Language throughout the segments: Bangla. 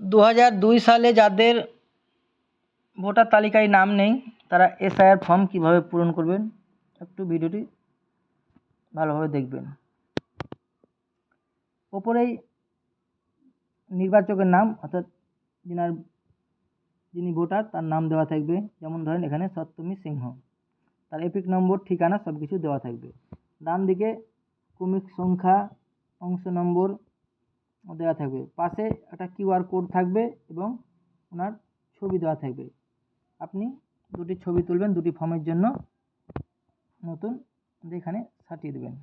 দু হাজার দুই সালে যাদের ভোটার তালিকায় নাম নেই, তারা এসআইআর ফর্ম কীভাবে পূরণ করবেন, একটু ভিডিওটি ভালোভাবে দেখবেন। ওপরেই নির্বাচকের নাম, অর্থাৎ যিনার, যিনি ভোটার, তার নাম দেওয়া থাকবে। যেমন ধরেন এখানে সত্যমী সিংহ। তার এপিক নম্বর, ঠিকানা সব কিছু দেওয়া থাকবে। ডান দিকে ক্রমিক সংখ্যা, অংশ নম্বর দেওয়া থাকবে। পাশে একটা কিউআর কোড থাকবে এবং ওনার ছবি দেওয়া থাকবে। আপনি দুটি ছবি তুলবেন দুটি ফর্মের জন্য। নতুন এখানে সাটিয়ে দেবেন।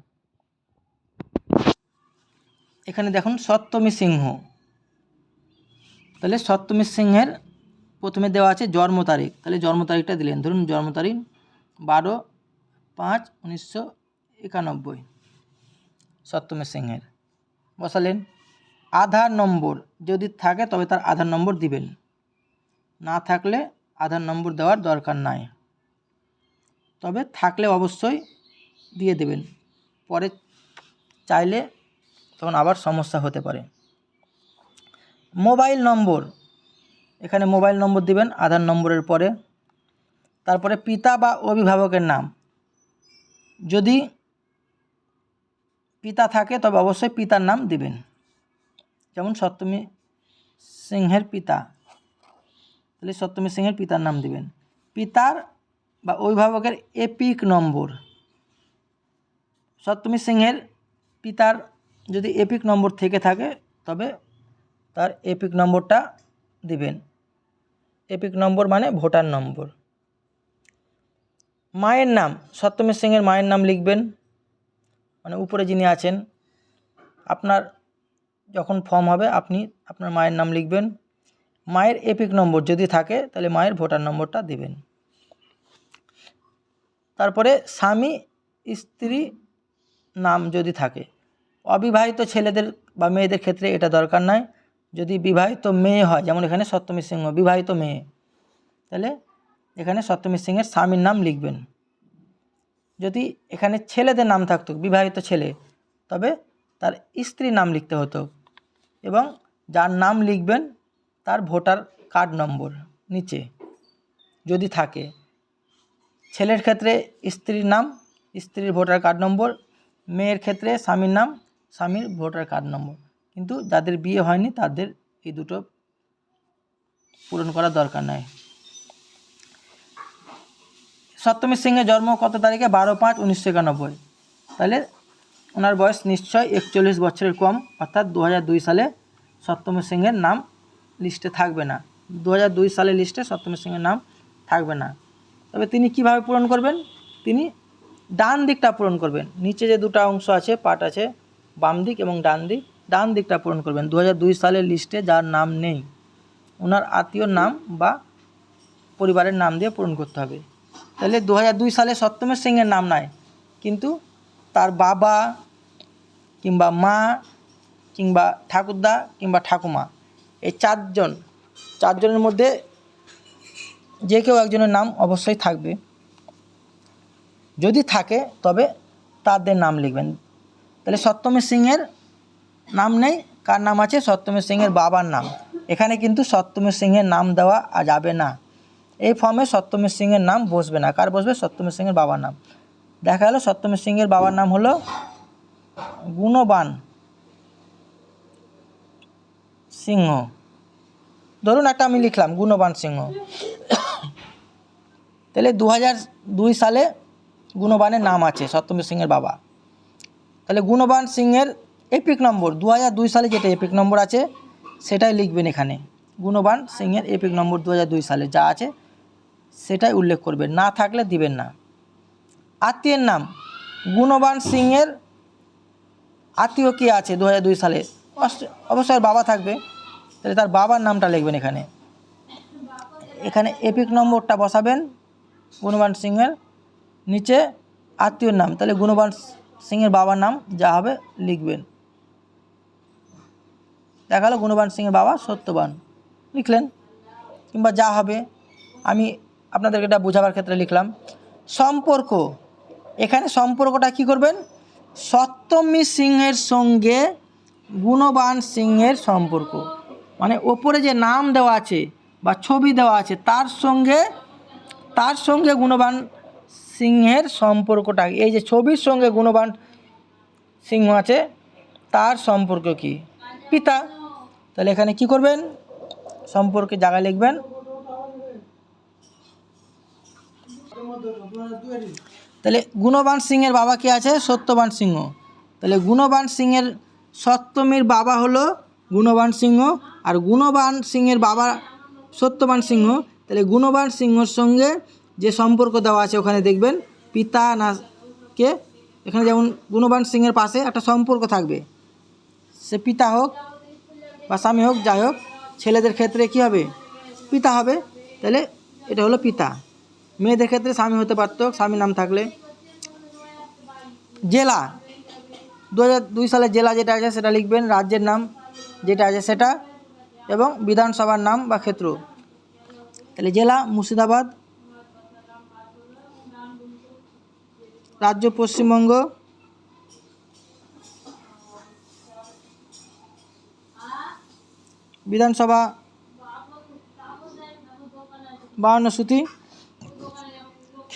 এখানে দেখুন সপ্তমী সিংহ। তাহলে সপ্তমী সিংহের প্রথমে দেওয়া আছে জন্ম তারিখ। তাহলে জন্ম তারিখটা দিলেন। ধরুন জন্ম তারিখ বারো পাঁচ উনিশশো একানব্বই। সপ্তমী সিংহের। বসালেন। আধার নম্বর যদি থাকে তবে তার আধার নম্বর দিবেন। না থাকলে আধার নম্বর দেওয়ার দরকার নাই। তবে থাকলে অবশ্যই দিয়ে দেবেন। পরে চাইলে তখন আবার সমস্যা হতে পারে। Mobile number. এখানে মোবাইল নম্বর দিবেন আধার নম্বরের পরে। তারপরে পিতা বা অভিভাবকের নাম। যদি পিতা থাকে তবে অবশ্যই পিতার নাম দিবেন। যেমন সপ্তমী সিংহের পিতা। তাহলে সপ্তমী সিংহের পিতার নাম দিবেন। পিতার বা অভিভাবকের এপিক নম্বর। সপ্তমী সিংহের পিতার যদি এপিক নম্বর থেকে থাকে, তবে তার এপিক নম্বরটা দিবেন। এপিক নম্বর মানে ভোটার নম্বর। মায়ের নাম, সপ্তমী সিংহের মায়ের নাম লিখবেন। মানে উপরে যিনি আছেন, আপনার যখন ফর্ম হবে, আপনি আপনার মায়ের নাম লিখবেন। মায়ের এপিক নম্বর যদি থাকে, তাহলে মায়ের ভোটার নম্বরটা দেবেন। তারপরে স্বামী, স্ত্রী নাম যদি থাকে, অবিবাহিত ছেলেদের বা মেয়েদের ক্ষেত্রে এটা দরকার নাই। যদি বিবাহিত মেয়ে হয়, যেমন এখানে সপ্তমী সিংহ, বিবাহিত মেয়ে, তাহলে এখানে সপ্তমী সিংহের স্বামীর নাম লিখবেন। যদি এখানে ছেলেদের নাম থাকতো, বিবাহিত ছেলে, তবে তার স্ত্রীর নাম লিখতে হতো। এবং যার নাম লিখবেন তার ভোটার কার্ড নম্বর নিচে যদি থাকে। ছেলের ক্ষেত্রে স্ত্রীর নাম, স্ত্রীর ভোটার কার্ড নম্বর, মেয়ের ক্ষেত্রে স্বামীর নাম, স্বামীর ভোটার কার্ড নম্বর। কিন্তু যাদের বিয়ে হয়নি তাদের এই দুটো পূরণ করার দরকার নাই। সপ্তমী সিংহের জন্ম কত তারিখে? বারো পাঁচ উনিশশো একানব্বই। তাহলে ওনার বয়স নিশ্চয় একচল্লিশ বছরের কম, অর্থাৎ দু সালে সপ্তমী সিংহের নাম লিস্টে থাকবে না। দু সালের লিস্টে সপ্তমী সিংহের নাম থাকবে না। তবে তিনি কীভাবে পূরণ করবেন? তিনি ডান দিকটা পূরণ করবেন। নিচে যে দুটো অংশ আছে পার্ট আছে, বাম দিক এবং ডান দিক, ডান দিকটা পূরণ করবেন। দু সালের লিস্টে যার নাম নেই, ওনার আত্মীয়র নাম বা পরিবারের নাম দিয়ে পূরণ করতে হবে। তাহলে দু সালে সপ্তমের সিংহের নাম নাই, কিন্তু তার বাবা কিংবা মা, কিংবা ঠাকুরদা, কিংবা ঠাকুমা। এই চারজন, চারজনের মধ্যে যে কেউ একজনের নাম অবশ্যই থাকবে। যদি থাকে, তবে তাদের নাম লিখবেন। তাহলে সপ্তমী সিংয়ের নাম নেই। কার নাম আছে? সপ্তমী সিংয়ের বাবার নাম। এখানে কিন্তু সপ্তমী সিংহের নাম দেওয়া যাবে না। এই ফর্মে সপ্তমী সিংহের নাম বসবে না। কার বসবে? সপ্তমী সিংহের বাবার নাম। দেখা গেল, সপ্তমী সিংহের বাবার নাম হলো গুণবান। সিংহ। ধরুন একটা আমি লিখলাম, গুণবান সিংহ। তাহলে দু দুই সালে গুণবানের নাম আছে, সপ্তমী সিংহের বাবা। তাহলে গুণবান সিংহের এপিক নম্বর দু দুই সালে যেটা এপিক নম্বর আছে, সেটাই লিখবেন এখানে। গুণবান সিংহের এপিক নম্বর দু দুই সালে যা আছে, সেটাই উল্লেখ করবেন। না থাকলে দিবেন না। আত্মীয়ের নাম, গুণবান সিংয়ের আত্মীয় কে আছে দু হাজার দুই সালে? অবশ্য- অবশ্যই বাবা থাকবে। তাহলে তার বাবার নামটা লিখবেন এখানে। এখানে এপিক নম্বরটা বসাবেন, গুণবান সিংয়ের নিচে আত্মীয়র নাম। তাহলে গুণবান সিংয়ের বাবার নাম যা হবে লিখবেন। দেখা গেলো গুণবান সিংয়ের বাবা সত্যবান। লিখলেন। কিংবা যা হবে, আমি আপনাদেরকে এটা বোঝাবার ক্ষেত্রে লিখলাম। সম্পর্ক। এখানে সম্পর্কটা কি করবেন? সপ্তমী সিংহের সঙ্গে গুণবান সিংহের সম্পর্ক। মানে ওপরে যে নাম দেওয়া আছে বা ছবি দেওয়া আছে, তার সঙ্গে তার সঙ্গে গুণবান সিংহের সম্পর্কটা এই যে ছবির সঙ্গে গুণবান সিংহ আছে, তার সম্পর্ক কি? পিতা। তাহলে এখানে কি করবেন? সম্পর্কে জায়গায় লিখবেন। তাহলে গুণবান সিংহের বাবা কে আছে? সত্যবান সিংহ। তাহলে গুণবান সিংহের সপ্তমীর বাবা হলো গুণবান সিংহ আর গুণবান সিংহের বাবা সত্যবান সিংহ। তাহলে গুণবান সিংহর সঙ্গে যে সম্পর্ক দেওয়া আছে ওখানে দেখবেন, পিতা না কে? এখানে যেমন গুণবান সিংহের পাশে একটা সম্পর্ক থাকবে। সে পিতা হোক বা স্বামী হোক, যাই হোক, ছেলেদের ক্ষেত্রে কী হবে? পিতা হবে। তাহলে এটা হলো পিতা। মেয়েদের ক্ষেত্রে স্বামী হতে পারতো, স্বামীর নাম থাকলে। জেলা। দু দুই সালে জেলা যেটা আছে সেটা লিখবেন, রাজ্যের নাম যেটা আছে সেটা, এবং বিধানসভার নাম বা ক্ষেত্র। তাহলে জেলা, মুর্শিদাবাদ। রাজ্য, পশ্চিমবঙ্গ। বিধানসভা। বাহান্ন সুতি।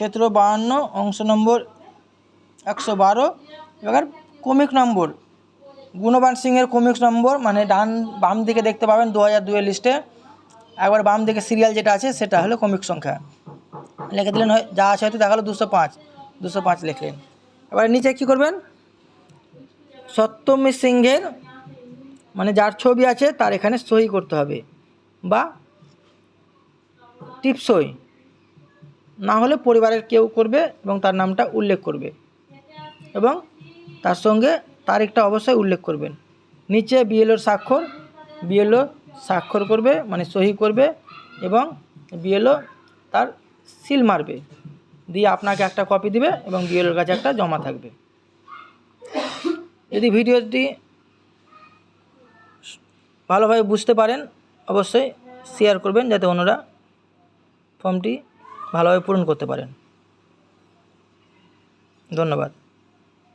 ক্ষেত্র বাহান্ন, অংশ নম্বর একশো বারো। এবার কমিক নম্বর। গুণবান সিংয়ের কমিক্স নম্বর মানে ডান, বাম দিকে দেখতে পাবেন দু হাজার দুয়ের লিস্টে একবার বাম দিকে সিরিয়াল যেটা আছে, সেটা হলো কমিক সংখ্যা। লিখে দিলেন যা আছে হয়তো দেখাল দুশো পাঁচ। দুশো পাঁচ লিখলেন। এবার নিচে কী করবেন? সপ্তমী সিংহের মানে যার ছবি আছে, তার এখানে সই করতে হবে। বা টিপসই। না হলে পরিবারের কেউ করবে এবং তার নামটা উল্লেখ করবে এবং তার সঙ্গে তারিখটা অবশ্যই উল্লেখ করবেন। নিচে বিএলওর স্বাক্ষর, বিএলও স্বাক্ষর করবে মানে সহি করবে এবং বিএলও তার সিল মারবে। দিয়ে আপনাকে একটা কপি দিবে এবং বিএলওর কাছে একটা জমা থাকবে। যদি ভিডিওটি ভালোভাবে বুঝতে পারেন, অবশ্যই শেয়ার করবেন যাতে অন্যরা ফর্মটি ভালোভাবে পূরণ করতে পারেন। ধন্যবাদ।